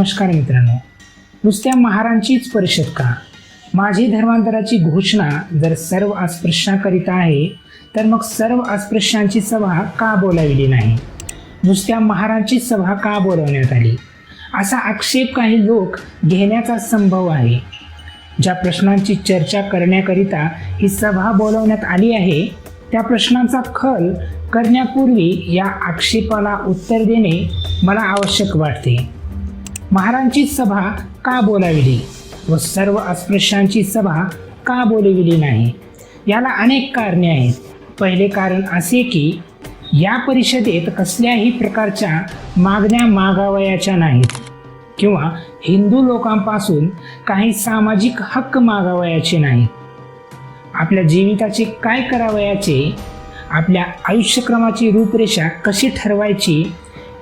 नमस्कार मित्रांनो. नुसत्या महारांचीच परिषद का? माझी धर्मांतराची घोषणा जर सर्व अस्पृश्यांकरिता आहे तर मग सर्व अस्पृश्यांची सभा का बोलाविली नाही? नुसत्या महारांची सभा का बोलवण्यात आली? असा आक्षेप काही लोक घेण्याचा संभव आहे. ज्या प्रश्नांची चर्चा करण्याकरिता ही सभा बोलवण्यात आली आहे त्या प्रश्नांचा खल करण्यापूर्वी या आक्षेपाला उत्तर देणे मला आवश्यक वाटते. महारांची सभा का बोलाविली व सर्व अस्पृश्यांची सभा का बोलविली नाही? याला अनेक कारणे आहेत. पहिले कारण असे की या परिषदेत कसल्याही प्रकारच्या मागण्या मागावयाच्या नाहीत किंवा हिंदू लोकांपासून काही सामाजिक हक्क मागावयाचे नाही. आपल्या जीविताचे काय करावयाचे? आपल्या आयुष्यक्रमाची रूपरेषा कशी ठरवायची?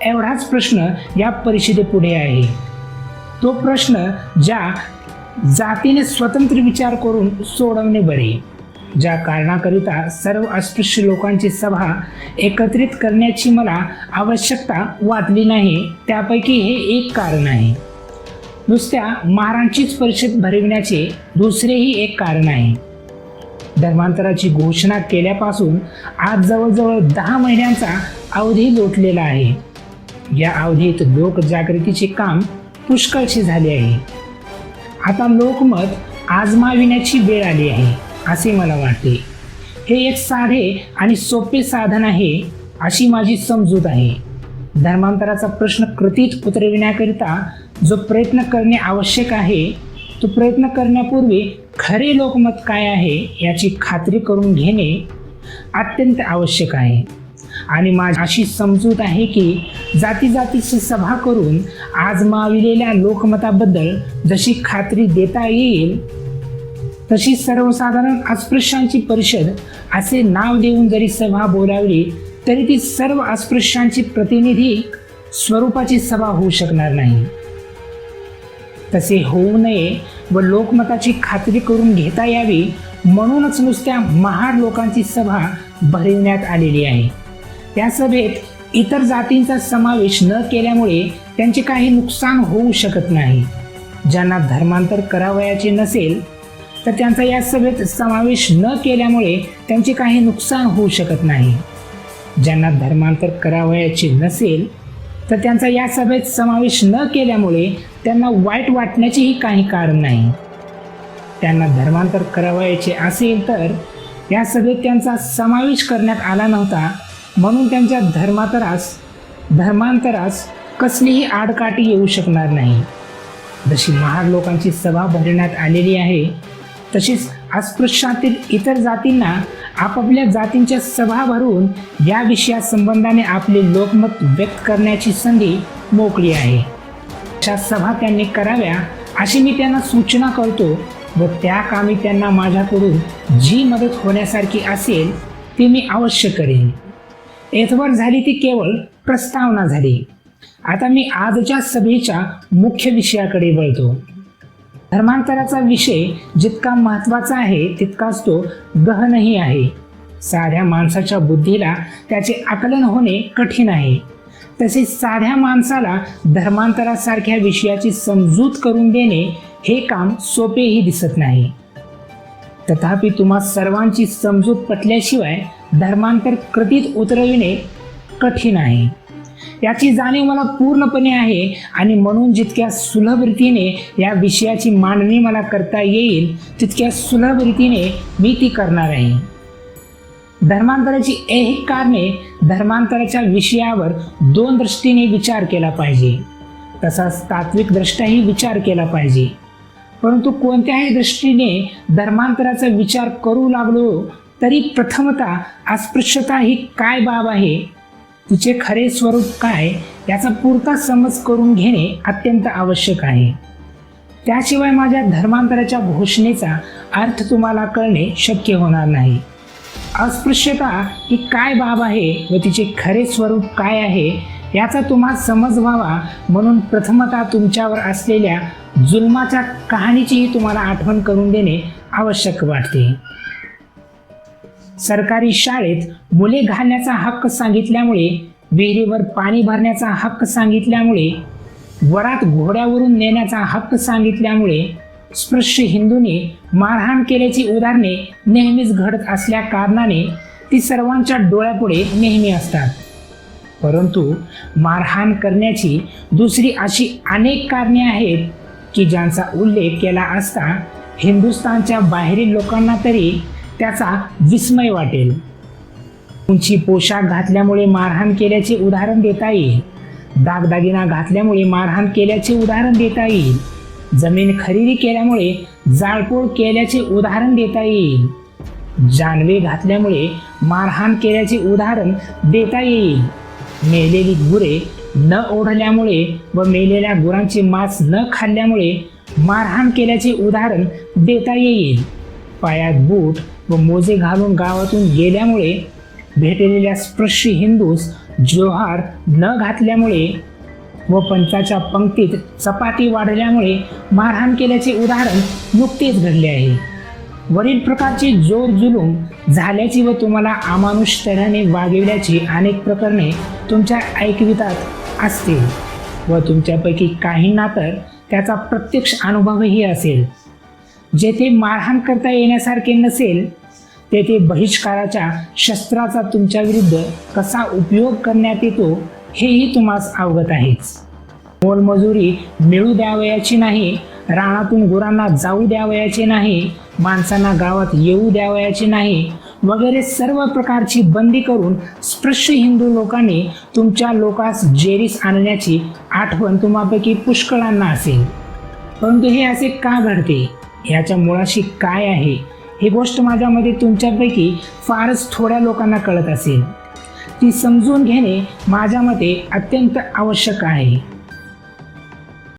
एवढाच प्रश्न या परिषदेपुढे आहे. तो प्रश्न ज्या जातीने स्वतंत्र विचार करून सोडवणे बरे ज्या कारणाकरिता सर्व अस्पृश्य लोकांची सभा एकत्रित करण्याची मला आवश्यकता वाटली नाही त्यापैकी हे एक कारण आहे. नुसत्या महारांचीच परिषद भरविण्याचे दुसरेही एक कारण आहे. धर्मांतराची घोषणा केल्यापासून आज जवळजवळ दहा महिन्यांचा अवधी लोटलेला आहे. या अवधीत लोकजागृतीचे काम पुष्कळशी झाले आहे. आता लोकमत आजमाविण्याची वेळ आली आहे असे मला वाटते. हे एक साधे आणि सोपे साधन आहे अशी माझी समजूत आहे. धर्मांतराचा प्रश्न कृतीत उतरविण्याकरिता जो प्रयत्न करणे आवश्यक आहे तो प्रयत्न करण्यापूर्वी खरे लोकमत काय आहे याची खात्री करून घेणे अत्यंत आवश्यक आहे. आणि माझी अशी समजूत आहे की जाती जातीची सभा करून आजमाविलेल्या लोकमताबद्दल जशी खात्री देता येईल तशी सर्वसाधारण अस्पृश्यांची परिषद असे नाव देऊन जरी सभा बोलावली तरी ती सर्व अस्पृश्यांची प्रतिनिधी स्वरूपाची सभा होऊ शकणार नाही. तसे होऊ नये व लोकमताची खात्री करून घेता यावी म्हणूनच नुसत्या महार लोकांची सभा भरविण्यात आलेली आहे. त्या सभेत इतर जातींचा समावेश न केल्यामुळे त्यांचे काही नुकसान होऊ शकत नाही. ज्यांना धर्मांतर करावयाचे नसेल तर त्यांचा या सभेत समावेश न केल्यामुळे त्यांचे काही नुकसान होऊ शकत नाही. ज्यांना धर्मांतर करावयाचे नसेल तर त्यांचा या सभेत समावेश न केल्यामुळे त्यांना वाईट वाटण्याचेही काही कारण नाही. त्यांना धर्मांतर करावयाचे असेल तर या सभेत त्यांचा समावेश करण्यात आला नव्हता म्हणून त्यांच्या धर्मांतरास धर्मांतरास कसलीही आडकाठी येऊ शकणार नाही. जशी महार लोकांची सभा भरण्यात आलेली आहे तशीच अस्पृश्यातील इतर जातींना आपापल्या जातींच्या सभा भरून या विषयासंबंधाने आपले लोकमत व्यक्त करण्याची संधी मोकळी आहे. अशा सभा त्यांनी कराव्या अशी मी त्यांना सूचना करतो व त्या कामी त्यांना माझ्याकडून जी मदत होण्यासारखी असेल ती मी अवश्य करेन. येथवर झाली ती केवळ प्रस्तावना झाली. आता मी आजच्या सभेच्या मुख्य विषयाकडे वळतो. धर्मांतराचा विषय जितका महत्त्वाचा आहे तितकाच तो गहनही आहे. साध्या माणसाच्या बुद्धीला त्याचे आकलन होणे कठीण आहे. तसेच साध्या माणसाला धर्मांतरासारख्या विषयाची समजूत करून देणे हे काम सोपेही दिसत नाही. तथापि तुम्हा सर्वांची समजूत पटल्याशिवाय धर्मांतर कृतीत उतरविणे कठीण आहे. याची जाणीव मला पूर्णपणे आहे आणि म्हणून जितक्या सुलभ रीतीने या विषयाची मांडणी मला करता येईल तितक्या सुलभ रीतीने मी ती करणार आहे. धर्मांतराची एक कारणे धर्मांतराच्या विषयावर दोन दृष्टीने विचार केला पाहिजे. तसाच तात्विक दृष्ट्याही विचार केला पाहिजे. परंतु कोणत्याही दृष्टीने धर्मांतराचा विचार करू लागलो तरी प्रथमता अस्पृश्यता ही काय बाब आहे? तिचे खरे स्वरूप काय? याचा पुरता समज करून घेणे अत्यंत आवश्यक आहे. त्याशिवाय माझ्या धर्मांतराच्या घोषणेचा अर्थ तुम्हाला कळणे शक्य होणार नाही. अस्पृश्यता ही काय बाब आहे व तिचे खरे स्वरूप काय आहे याचा तुम्हाला समज व्हावा म्हणून प्रथमतः तुमच्यावर असलेल्या जुलमाच्या कहाणीचीही तुम्हाला आठवण करून देणे आवश्यक वाटते. सरकारी शाळेत मुले घालण्याचा हक्क सांगितल्यामुळे विहिरीवर पाणी भरण्याचा हक्क सांगितल्यामुळे वरात घोड्यावरून नेण्याचा हक्क सांगितल्यामुळे स्पृश्य हिंदूने मारहाण केल्याची उदाहरणे नेहमीच घडत असल्या कारणाने ती सर्वांच्या डोळ्यापुढे नेहमी असतात. परंतु मारहाण करण्याची दुसरी अशी अनेक कारणे आहेत की ज्यांचा उल्लेख केला असता हिंदुस्थानच्या बाहेरील लोकांना तरी त्याचा विस्मय वाटेल. उंची पोशाख घातल्यामुळे मारहाण केल्याचे उदाहरण देता येईल. दागदागिना घातल्यामुळे मारहाण केल्याचे उदाहरण देता येईल. जमीन खरेदी केल्यामुळे जाळपोळ केल्याचे उदाहरण देता येईल. जानवे घातल्यामुळे मारहाण केल्याचे उदाहरण देता येईल. मेलेली गुरे न ओढल्यामुळे व मेलेल्या गुरांचे मांस न खाल्ल्यामुळे मारहाण केल्याचे उदाहरण देता येईल. पायात बूट व मोजे घालून गावातून गेल्यामुळे भेटलेल्या स्पृश्य हिंदूस जोहार न घातल्यामुळे व पंचाच्या पंक्तीत चपाती वाढल्यामुळे मारहाण केल्याचे उदाहरण नुकतेच घडले आहे. वरील प्रकारची जोर जुलूम झाल्याची व तुम्हाला अमानुष तऱ्हेने वागविल्याची अनेक प्रकरणे तुमच्या ऐकवितात असतील व तुमच्यापैकी काहींना तर त्याचा प्रत्यक्ष अनुभवही असेल. जेथे मारहाण करता येण्यासारखे नसेल तेथे बहिष्काराच्या शस्त्राचा तुमच्या विरुद्ध कसा उपयोग करण्यात येतो हेही तुम्हास अवगत आहेच. मोलमजुरी मिळू द्यावयाची नाही रानातून गुरांना जाऊ द्यावयाचे नाही माणसांना गावात येऊ द्यावयाचे नाही वगैरे सर्व प्रकारची बंदी करून स्पृश्य हिंदू लोकांनी तुमच्या लोकास जेरीस आणण्याची आठवण तुम्हापैकी पुष्कळांना असेल. परंतु हे असे का घडते? ह्याच्या मुळाशी काय आहे? ही गोष्ट माझ्यामध्ये तुमच्यापैकी फारच थोड्या लोकांना कळत असेल. ती समजून घेणे माझ्या मते अत्यंत आवश्यक आहे.